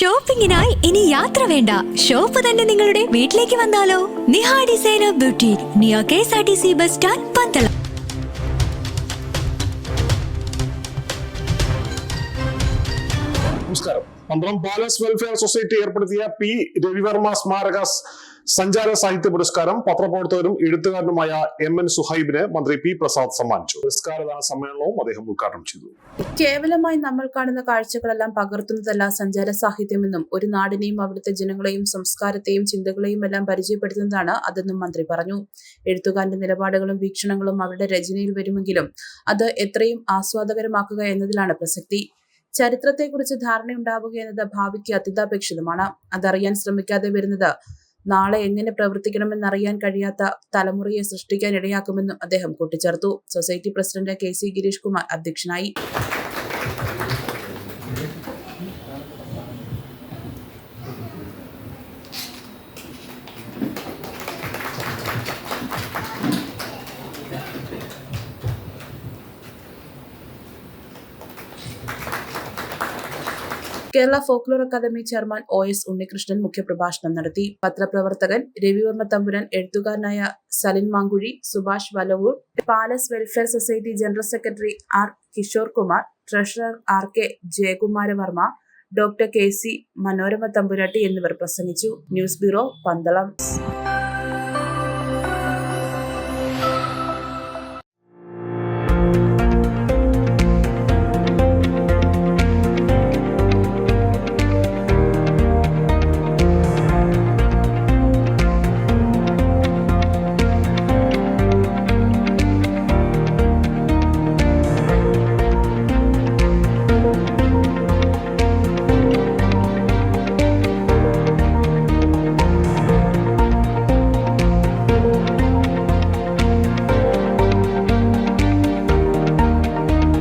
ഷോപ്പിംഗിനായി ഇനി യാത്ര വേണ്ട. ഷോപ്പ് തന്നെ നിങ്ങളുടെ വീട്ടിലേക്ക് വന്നാലോ? നിഹാ ഡിസൈനർ ബ്യൂട്ടി നിയോ K S R T C bus stand Pandalam. നമസ്കാരം. പന്തളം പാലസ് വെൽഫെയർ സൊസൈറ്റി ഏർപ്പെടുത്തിയ പി രവിവർമ്മ സ്മാരക സഞ്ചാര സാഹിത്യ പുരസ്കാരം പത്രപ്രവർത്തകരും എഴുത്തുകാരനുമായ എം എൻ സുഹൈബിന് മന്ത്രി പി പ്രസാദ് സമ്മാനിച്ചു. പുരസ്കാരദാന സമ്മേളനവും അദ്ദേഹം ഉദ്ഘാടനം ചെയ്തു. കേവലമായി നമ്മൾ കാണുന്ന കാഴ്ചകളെല്ലാം പകർത്തുന്നതല്ല സഞ്ചാര സാഹിത്യമെന്നും ഒരു നാടിനെയും അവിടുത്തെ ജനങ്ങളെയും സംസ്കാരത്തെയും ചിന്തകളെയും എല്ലാം പരിചയപ്പെടുത്തുന്നതാണ് അതെന്നും മന്ത്രി പറഞ്ഞു. എഴുത്തുകാരന്റെ നിലപാടുകളും വീക്ഷണങ്ങളും അവരുടെ രചനയിൽ വരുമെങ്കിലും അത് എത്രയും ആസ്വാദകരമാക്കുക എന്നതിലാണ് പ്രസക്തി. ചരിത്രത്തെക്കുറിച്ച് ധാരണയുണ്ടാവുക എന്നത് ഭാവിക്ക് അത്യന്താപേക്ഷിതമാണ്. അതറിയാൻ ശ്രമിക്കാതെ വരുന്നത് നാളെ എങ്ങനെ പ്രവർത്തിക്കണമെന്നറിയാൻ കഴിയാത്ത തലമുറയെ സൃഷ്ടിക്കാൻ ഇടയാക്കുമെന്നും അദ്ദേഹം കൂട്ടിച്ചേർത്തു. Society president K C Girish Kumar അധ്യക്ഷനായി. Kerala folklore academy chairman O S Unnikrishnan മുഖ്യപ്രഭാഷണം നടത്തി. പത്രപ്രവർത്തകൻ രവിവർമ്മ തമ്പുരാൻ എഴുത്തുകാരനായ Salin Mankuzhi Subhash Valavoor palace welfare society general secretary R Kishore Kumar treasurer R K Jayakumaravarma doctor K C Manorama Thampuratti എന്നിവർ പ്രസംഗിച്ചു. News bureau Pandalam.